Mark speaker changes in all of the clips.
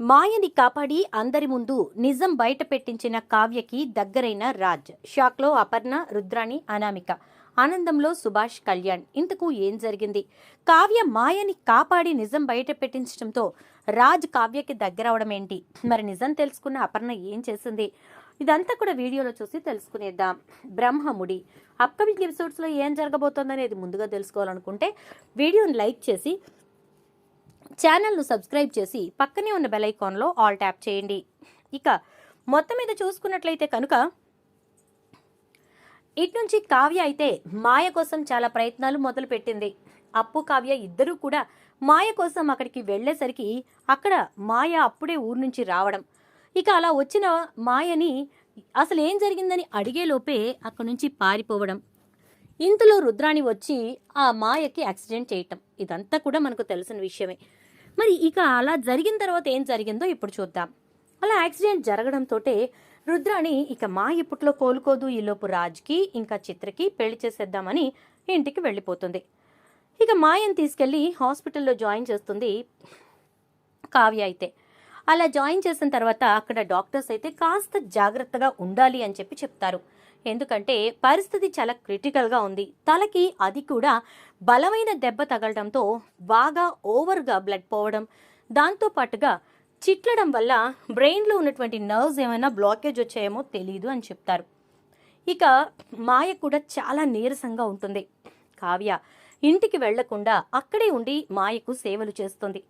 Speaker 1: మాయని కాపాడి అందరి ముందు నిజం బయట పెట్టించిన కావ్యకి దగ్గరైన రాజ్. షాక్లో అపర్ణ రుద్రాణి అనామిక. ఆనందంలో సుభాష్ కళ్యాణ్. ఇంతకు ఏం జరిగింది? కావ్య మాయని కాపాడి నిజం బయట పెట్టించడంతో రాజ్ కావ్యకి దగ్గరవడం ఏంటి? మరి నిజం తెలుసుకున్న అపర్ణ ఏం చేసింది? ఇదంతా కూడా వీడియోలో చూసి తెలుసుకునేద్దాం. బ్రహ్మముడి. అప్కమింగ్ ఎపిసోడ్స్లో ఏం జరగబోతోందనేది ముందుగా తెలుసుకోవాలనుకుంటే వీడియోని లైక్ చేసి ఛానల్ను సబ్స్క్రైబ్ చేసి పక్కనే ఉన్న బెల్ ఐకాన్లో ఆల్ ట్యాప్ చేయండి. ఇక మొత్తం మీద చూసుకున్నట్లయితే కనుక ఇటు నుంచి కావ్య అయితే మాయ కోసం చాలా ప్రయత్నాలు మొదలుపెట్టింది అప్పు కావ్య ఇద్దరూ కూడా మాయ కోసం అక్కడికి వెళ్ళేసరికి అక్కడ మాయ అప్పుడే ఊరు నుంచి రావడం. ఇక అలా వచ్చిన మాయని అసలు ఏం జరిగిందని అడిగేలోపే అక్కడి నుంచి పారిపోవడం. ఇంతలో రుద్రాణి వచ్చి ఆ మాయకి యాక్సిడెంట్ చేయటం. ఇదంతా కూడా మనకు తెలిసిన విషయమే. మరి ఇక అలా జరిగిన తర్వాత ఏం జరిగిందో ఇప్పుడు చూద్దాం. అలా యాక్సిడెంట్ జరగడంతో రుద్రాణి ఇక మా ఇప్పట్లో కోలుకోదు. ఈలోపు రాజ్కి ఇంకా చిత్రకి పెళ్ళి చేసేద్దామని ఇంటికి వెళ్ళిపోతుంది. ఇక మాయను తీసుకెళ్ళి హాస్పిటల్లో జాయిన్ చేస్తుంది కావ్య అయితే. అలా జాయిన్ చేసిన తర్వాత అక్కడ డాక్టర్స్ అయితే కాస్త జాగ్రత్తగా ఉండాలి అని చెప్పి చెప్తారు. ఎందుకంటే పరిస్థితి చాలా క్రిటికల్గా ఉంది. తలకి అది కూడా బలమైన దెబ్బ తగలడంతో బాగా ఓవర్గా బ్లడ్ పోవడం దాంతో పాటుగా చిట్లడం వల్ల బ్రెయిన్లో ఉన్నటువంటి నర్వ్స్ ఏమైనా బ్లాకేజ్ వచ్చాయేమో తెలియదు అని చెప్తారు. ఇక మాయ కూడా చాలా నీరసంగా ఉంటుంది. కావ్య ఇంటికి వెళ్ళకుండా అక్కడే ఉండి మాయకు సేవలు చేస్తుంది.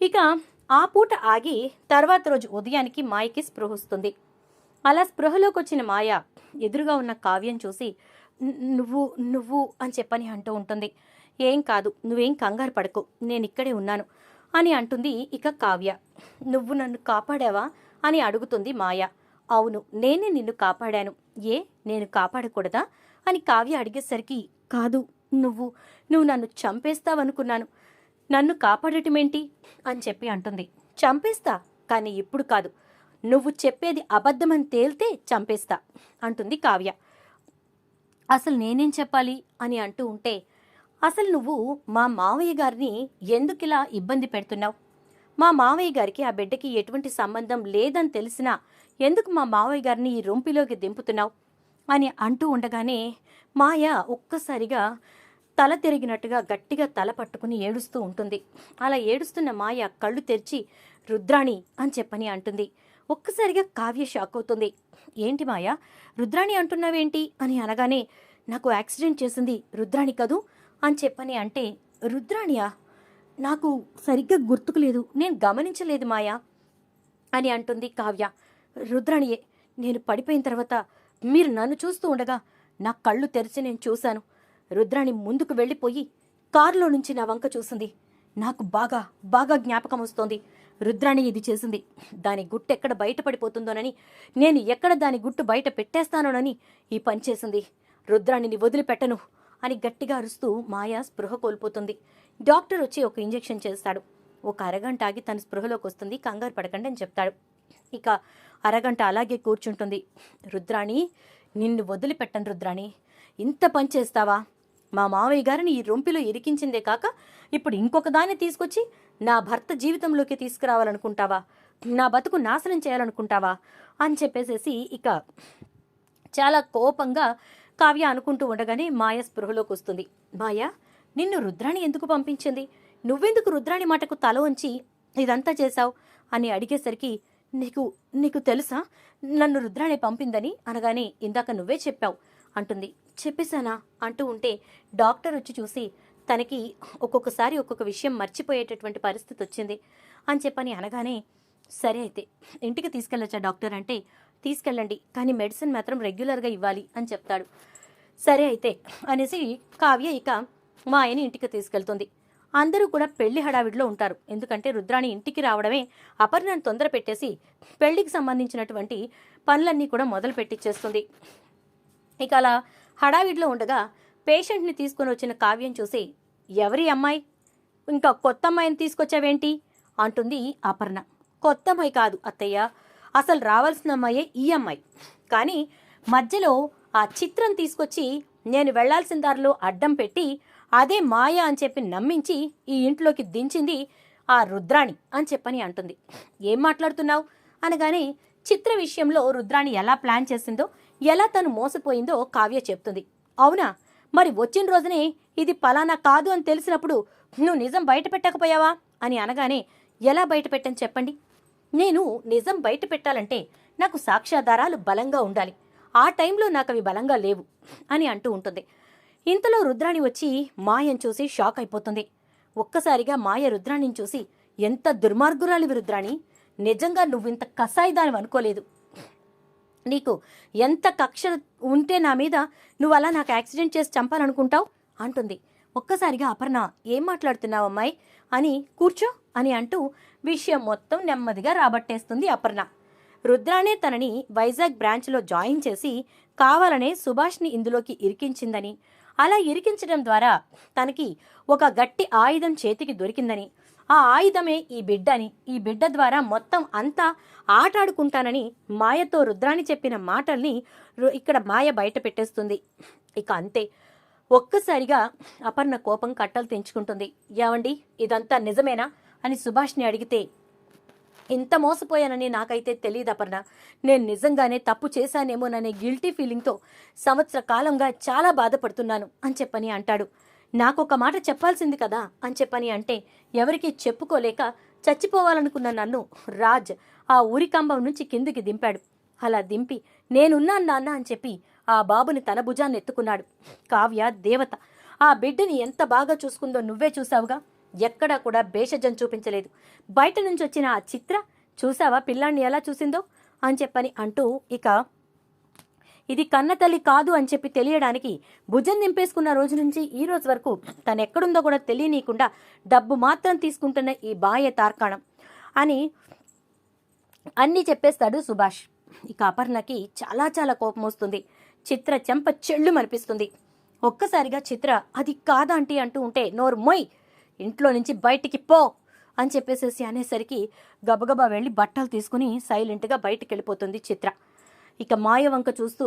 Speaker 1: ఇక ఆ పూట ఆగి తర్వాత రోజు ఉదయానికి మాయకి స్పృహ వస్తుంది. అలా స్పృహలోకి వచ్చిన మాయ ఎదురుగా ఉన్న కావ్యం చూసి నువ్వు నువ్వు అని చెప్పని అంటూ ఉంటుంది. ఏం కాదు నువ్వేం కంగారు పడకు నేను ఇక్కడే ఉన్నాను అని అంటుంది ఇక కావ్య. నువ్వు నన్ను కాపాడావా? అని అడుగుతుంది మాయ. అవును నేనే నిన్ను కాపాడాను. ఏ నేను కాపాడకూడదా? అని కావ్య అడిగేసరికి కాదు నువ్వు నువ్వు నన్ను చంపేస్తావనుకున్నాను. నన్ను కాపాడటమేంటి? అని చెప్పి అంటుంది. చంపేస్తా కానీ ఇప్పుడు కాదు. నువ్వు చెప్పేది అబద్ధమని తేల్తే చంపేస్తా అంటుంది కావ్య. అసలు నేనేం చెప్పాలి? అని అంటూ ఉంటే అసలు నువ్వు మా మావయ్య గారిని ఎందుకిలా ఇబ్బంది పెడుతున్నావు? మా మావయ్య గారికి ఆ బిడ్డకి ఎటువంటి సంబంధం లేదని తెలిసినా ఎందుకు మా మావయ్య గారిని ఈ రొంపిలోకి దింపుతున్నావు? అని అంటూ ఉండగానే మాయ ఒక్కసారిగా తల తిరిగినట్టుగా గట్టిగా తల పట్టుకుని ఏడుస్తూ ఉంటుంది. అలా ఏడుస్తున్న మాయ కళ్ళు తెరిచి రుద్రాణి అని చెప్పని అంటుంది. ఒక్కసారిగా కావ్య షాక్ అవుతుంది. ఏంటి మాయ? రుద్రాణి అంటున్నావేంటి? అని అనగానే నాకు యాక్సిడెంట్ చేసింది రుద్రాణి కదూ? అని చెప్పని అంటే రుద్రాణియా? నాకు సరిగ్గా గుర్తుకు లేదు నేను గమనించలేదు మాయా అని అంటుంది కావ్య. రుద్రాణియే నేను పడిపోయిన తర్వాత మీరు నన్ను చూస్తూ ఉండగా నా కళ్ళు తెరిచి నేను చూశాను. రుద్రాణి ముందుకు వెళ్ళిపోయి కారులో నుంచి నా వంక చూసింది. నాకు బాగా బాగా జ్ఞాపకం వస్తోంది. రుద్రాణి ఇది చేసింది. దాని గుట్టు ఎక్కడ బయటపడిపోతుందోనని నేను ఎక్కడ దాని గుట్టు బయట పెట్టేస్తానోనని ఈ పని చేసింది. రుద్రాణిని వదిలిపెట్టను అని గట్టిగా అరుస్తూ మాయా స్పృహ కోల్పోతుంది. డాక్టర్ వచ్చి ఒక ఇంజెక్షన్ చేస్తాడు. ఒక అరగంట ఆగి తన స్పృహలోకి వస్తుంది. కంగారు పడకండి అని చెప్తాడు. ఇక అరగంట అలాగే కూర్చుంటుంది. రుద్రాణి నిన్ను వదిలిపెట్టను రుద్రాణి. ఇంత పని చేస్తావా? మా మావయ్య గారిని ఈ రొంపిలో ఇరికించిందే కాక ఇప్పుడు ఇంకొక దాన్ని తీసుకొచ్చి నా భర్త జీవితంలోకి తీసుకురావాలనుకుంటావా? నా బతుకు నాశనం చేయాలనుకుంటావా? అని చెప్పేసేసి ఇక చాలా కోపంగా కావ్య అనుకుంటూ ఉండగానే మాయ స్పృహలోకి వస్తుంది. మాయ నిన్ను రుద్రాణి ఎందుకు పంపించింది? నువ్వెందుకు రుద్రాణి మాటకు తల ఉంచి ఇదంతా చేశావు? అని అడిగేసరికి నీకు నీకు తెలుసా? నన్ను రుద్రాణి పంపిందని అనగానే ఇందాక నువ్వే చెప్పావు. అంటుంది. చెప్పేశానా? అంటూ ఉంటే డాక్టర్ వచ్చి చూసి తనకి ఒక్కొక్కసారి ఒక్కొక్క విషయం మర్చిపోయేటటువంటి పరిస్థితి వచ్చింది అని చెప్పని అనగానే సరే అయితే ఇంటికి తీసుకెళ్ళొచ్చా డాక్టర్ అంటే తీసుకెళ్ళండి కానీ మెడిసిన్ మాత్రం రెగ్యులర్గా ఇవ్వాలి అని చెప్తాడు. సరే అయితే అనేసి కావ్య ఇక మా ఆయన ఇంటికి తీసుకెళ్తుంది. అందరూ కూడా పెళ్ళి హడావిడిలో ఉంటారు. ఎందుకంటే రుద్రాణి ఇంటికి రావడమే అపర్ణను తొందర పెట్టేసి పెళ్ళికి సంబంధించినటువంటి పనులన్నీ కూడా మొదలు పెట్టించేస్తుంది ఇక అలా హడావిడిలో ఉండగా పేషెంట్ని తీసుకొని వచ్చిన కావ్యం చూసి ఎవరి అమ్మాయి? ఇంకా కొత్త అమ్మాయిని తీసుకొచ్చావేంటి? అంటుంది అపర్ణ. కొత్త అమ్మాయి కాదు అత్తయ్య. అసలు రావాల్సిన అమ్మాయే ఈ అమ్మాయి. కానీ మధ్యలో ఆ చిత్రం తీసుకొచ్చి నేను వెళ్ళాల్సిన దారిలో అడ్డం పెట్టి అదే మాయ అని చెప్పి నమ్మించి ఈ ఇంట్లోకి దించింది ఆ రుద్రాణి అని చెప్పని అంటుంది. ఏం మాట్లాడుతున్నావు? అనగానే చిత్ర విషయంలో రుద్రాణి ఎలా ప్లాన్ చేసిందో ఎలా తను మోసపోయిందో కావ్య చెప్తుంది. అవునా? మరి వచ్చిన రోజునే ఇది పలానా కాదు అని తెలిసినప్పుడు నువ్వు నిజం బయట పెట్టకపోయావా? అని అనగానే ఎలా బయట పెట్టని చెప్పండి? నేను నిజం బయట పెట్టాలంటే నాకు సాక్ష్యాధారాలు బలంగా ఉండాలి. ఆ టైంలో నాకు అవి బలంగా లేవు అని అంటూ ఉంటుంది. ఇంతలో రుద్రాణి వచ్చి మాయను చూసి షాక్ అయిపోతుంది. ఒక్కసారిగా మాయ రుద్రాణిని చూసి ఎంత దుర్మార్గురాలివి రుద్రాణి! నిజంగా నువ్వింత కసాయిదాని అనుకోలేదు. నీకు ఎంత కక్ష ఉంటే నా మీద నువ్వు అలా నాకు యాక్సిడెంట్ చేసి చంపాలనుకుంటావు? అంటుంది. ఒక్కసారిగా అపర్ణ ఏం మాట్లాడుతున్నావు అమ్మాయి? అని కూర్చో అని అంటూ విషయం మొత్తం నెమ్మదిగా రాబట్టేస్తుంది అపర్ణ. రుద్రానే తనని వైజాగ్ బ్రాంచ్లో జాయిన్ చేసి కావాలనే సుభాష్ని ఇందులోకి ఇరికించిందని. అలా ఇరికించడం ద్వారా తనకి ఒక గట్టి ఆయుధం చేతికి దొరికిందని. ఆ ఆయుధమే ఈ బిడ్డ అని ఈ బిడ్డ ద్వారా మొత్తం అంతా ఆటాడుకుంటానని మాయతో రుద్రాని చెప్పిన మాటల్ని ఇక్కడ మాయ బయట పెట్టేస్తుంది. ఇక అంతే. ఒక్కసారిగా అపర్ణ కోపం కట్టలు తెంచుకుంటుంది. ఏవండి ఇదంతా నిజమేనా? అని సుభాష్ని అడిగితే ఇంత మోసపోయానని నాకైతే తెలియదు అపర్ణ. నేను నిజంగానే తప్పు చేశానేమోననే గిల్టీ ఫీలింగ్తో సంవత్సర కాలంగా చాలా బాధపడుతున్నాను అని చెప్పని అంటాడు. నాకొక మాట చెప్పాల్సింది కదా అని చెప్పని అంటే ఎవరికీ చెప్పుకోలేక చచ్చిపోవాలనుకున్న నన్ను రాజ్ ఆ ఊరి కంబం నుంచి కిందికి దింపాడు. అలా దింపి నేనున్నాను నాన్న అని చెప్పి ఆ బాబుని తన భుజాన్ని ఎత్తుకున్నాడు. కావ్య దేవత ఆ బిడ్డని ఎంత బాగా చూసుకుందో నువ్వే చూసావుగా ఎక్కడా కూడా భేషజం చూపించలేదు. బయట నుంచి వచ్చిన ఆ చిత్ర చూసావా పిల్లాన్ని ఎలా చూసిందో? అని చెప్పని అంటూ ఇక ఇది కన్నతల్లి కాదు అని చెప్పి తెలియడానికి భుజం నింపేసుకున్న రోజు నుంచి ఈ రోజు వరకు తను ఎక్కడుందో కూడా తెలియనీయకుండా డబ్బు మాత్రం తీసుకుంటున్న ఈ బాయ తార్కాణం అని అన్నీ చెప్పేస్తాడు సుభాష్. ఇక అపర్ణకి చాలా చాలా కోపం వస్తుంది. చిత్ర చెంప చెళ్ళు అనిపిస్తుంది ఒక్కసారిగా చిత్ర అది కాదంటీ అంటూ ఉంటే నోరు మొయ్. ఇంట్లో నుంచి బయటికి పో అని చెప్పేసేసి అనేసరికి గబగబా వెళ్ళి బట్టలు తీసుకుని సైలెంట్గా బయటికి వెళ్ళిపోతుంది చిత్ర. ఇక మాయ వంక చూస్తూ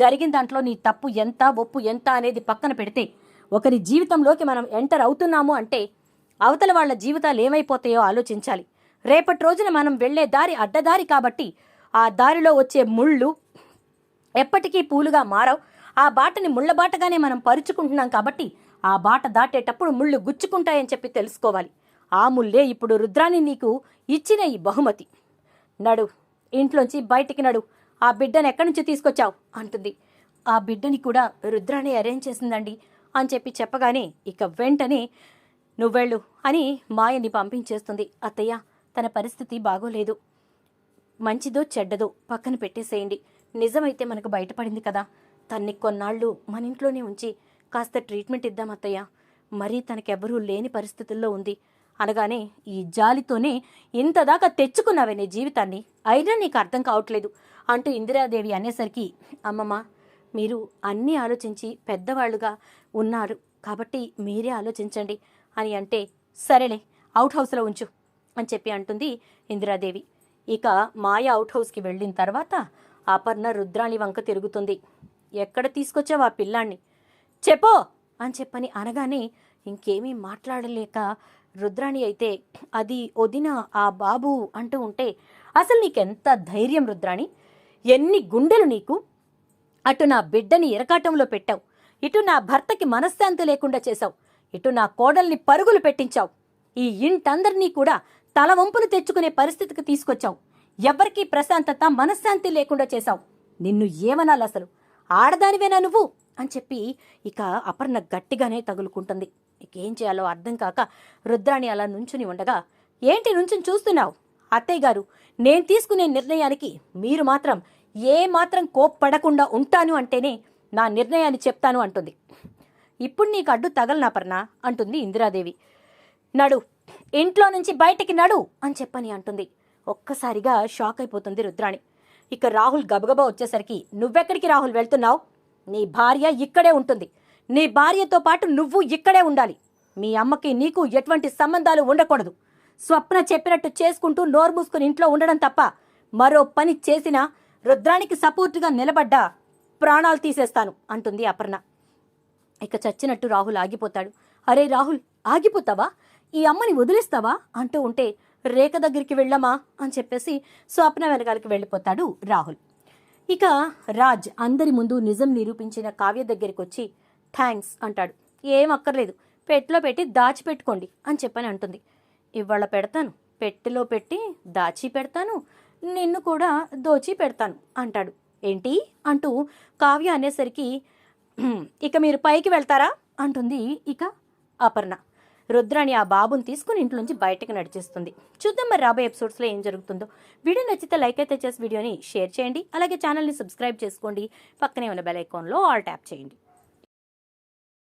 Speaker 1: జరిగిన దాంట్లో నీ తప్పు ఎంత ఒప్పు ఎంత అనేది పక్కన పెడితే ఒకరి జీవితంలోకి మనం ఎంటర్ అవుతున్నాము అంటే అవతల వాళ్ళ జీవితాలు ఏమైపోతాయో ఆలోచించాలి. రేపటి రోజున మనం వెళ్ళే దారి అడ్డదారి కాబట్టి ఆ దారిలో వచ్చే ముళ్ళు ఎప్పటికీ పూలుగా మారవు. ఆ బాటని ముళ్ళ బాటగానే మనం పరుచుకుంటున్నాం కాబట్టి ఆ బాట దాటేటప్పుడు ముళ్ళు గుచ్చుకుంటాయని చెప్పి తెలుసుకోవాలి. ఆ ముల్లే ఇప్పుడు రుద్రాని నీకు ఇచ్చిన ఈ బహుమతి. నడు ఇంట్లోంచి బయటికి నడు. ఆ బిడ్డను ఎక్కడి నుంచి తీసుకొచ్చావు? అంటుంది. ఆ బిడ్డని కూడా రుద్రాణి అరేంజ్ చేసిందండి. అని చెప్పి చెప్పగానే ఇక వెంటనే నువ్వెళ్ళు అని మాయని పంపించేస్తుంది. అత్తయ్య తన పరిస్థితి బాగోలేదు. మంచిదో చెడ్డదో పక్కన పెట్టేసేయండి. నిజమైతే మనకు బయటపడింది కదా. తన్ని కొన్నాళ్ళు మన ఇంట్లోనే ఉంచి కాస్త ట్రీట్మెంట్ ఇద్దాం అత్తయ్య. మరీ తనకెవ్వరూ లేని పరిస్థితుల్లో ఉంది. అనగానే ఈ జాలితోనే ఇంతదాకా తెచ్చుకున్నావే నీ జీవితాన్ని. అయినా నీకు అర్థం కావట్లేదు. అంటూ ఇందిరాదేవి అనేసరికి అమ్మమ్మ మీరు అన్నీ ఆలోచించి పెద్దవాళ్ళుగా ఉన్నారు కాబట్టి మీరే ఆలోచించండి అని అంటే సరేలే అవుట్ హౌస్లో ఉంచు అని చెప్పి అంటుంది ఇందిరాదేవి. ఇక మాయ అవుట్ హౌస్కి వెళ్ళిన తర్వాత అపర్ణ రుద్రాణి వంక తిరుగుతుంది. ఎక్కడ తీసుకొచ్చావు ఆ పిల్లాన్ని? చెప్పో అని చెప్పని అనగానే ఇంకేమీ మాట్లాడలేక రుద్రాణి అయితే అది వదిన ఆ బాబు అంటూ ఉంటే అసలు నీకెంత ధైర్యం రుద్రాణి? ఎన్ని గుండెలు నీకు? అటు నా బిడ్డని ఇరకాటంలో పెట్టావు. ఇటు నా భర్తకి మనశ్శాంతి లేకుండా చేశావు. ఇటు నా కోడల్ని పరుగులు పెట్టించావు. ఈ ఇంటందరినీ కూడా తలవంపులు తెచ్చుకునే పరిస్థితికి తీసుకొచ్చావు. ఎవ్వరికీ ప్రశాంతత మనశ్శాంతి లేకుండా చేశావు. నిన్ను ఏమనాలి అసలు? ఆడదానివేనా నువ్వు? అని చెప్పి ఇక అపర్ణ గట్టిగానే తగులుకుంటుంది. ఏం చేయాలో అర్థం కాక రుద్రాణి అలా నుంచుని ఉండగా ఏంటి నుంచుని చూస్తున్నావు? అత్తయ్య గారు నేను తీసుకునే నిర్ణయానికి మీరు మాత్రం ఏ మాత్రం కోప్పడకుండా ఉంటాను అంటేనే నా నిర్ణయాన్ని చెప్తాను అంటుంది. ఇప్పుడు నీకు అడ్డు తగలనాపర్నా అంటుంది ఇందిరాదేవి. నడు ఇంట్లో నుంచి బయటికి నడు అని చెప్పని అంటుంది. ఒక్కసారిగా షాక్ అయిపోతుంది రుద్రాణి. ఇక రాహుల్ గబగబా వచ్చేసరికి నువ్వెక్కడికి రాహుల్ వెళ్తున్నావు? నీ భార్య ఇక్కడే ఉంటుంది. నీ భార్యతో పాటు నువ్వు ఇక్కడే ఉండాలి. మీ అమ్మకి నీకు ఎటువంటి సంబంధాలు ఉండకూడదు. స్వప్న చెప్పినట్టు చేసుకుంటూ నోరు మూసుకుని ఇంట్లో ఉండడం తప్ప మరో పని చేసినా రుద్రానికి సపోర్టుగా నిలబడ్డా ప్రాణాలు తీసేస్తాను అంటుంది అపర్ణ. ఇక చచ్చినట్టు రాహుల్ ఆగిపోతాడు. అరే రాహుల్ ఆగిపోతావా? ఈ అమ్మని వదిలేస్తావా? అంటూ ఉంటే రేఖ దగ్గరికి వెళ్ళమా అని చెప్పేసి స్వప్న వెనకాలకి వెళ్ళిపోతాడు రాహుల్. ఇక రాజ్ అందరి ముందు నిజం నిరూపించిన కావ్య దగ్గరికి వచ్చి థ్యాంక్స్ అంటాడు. ఏం అక్కర్లేదు. పెట్టెలో పెట్టి దాచిపెట్టుకోండి అని చెప్పని అంటుంది. ఇవాళ పెడతాను. పెట్టెలో పెట్టి దాచి పెడతాను. నిన్ను కూడా దోచి పెడతాను అంటాడు. ఏంటి? అంటూ కావ్య అనేసరికి ఇక మీరు పైకి వెళ్తారా? అంటుంది ఇక అపర్ణ. రుద్రాణి ఆ బాబుని తీసుకుని ఇంట్లోంచి బయటకు నడిచేస్తుంది. చూద్దాం మరి రాబోయే ఎపిసోడ్స్లో ఏం జరుగుతుందో. వీడియో నచ్చితే లైక్ అయితే చేసి వీడియోని షేర్ చేయండి. అలాగే ఛానల్ని సబ్స్క్రైబ్ చేసుకోండి. పక్కనే ఉన్న బెల్ ఐకాన్లో ఆల్ ట్యాప్ చేయండి.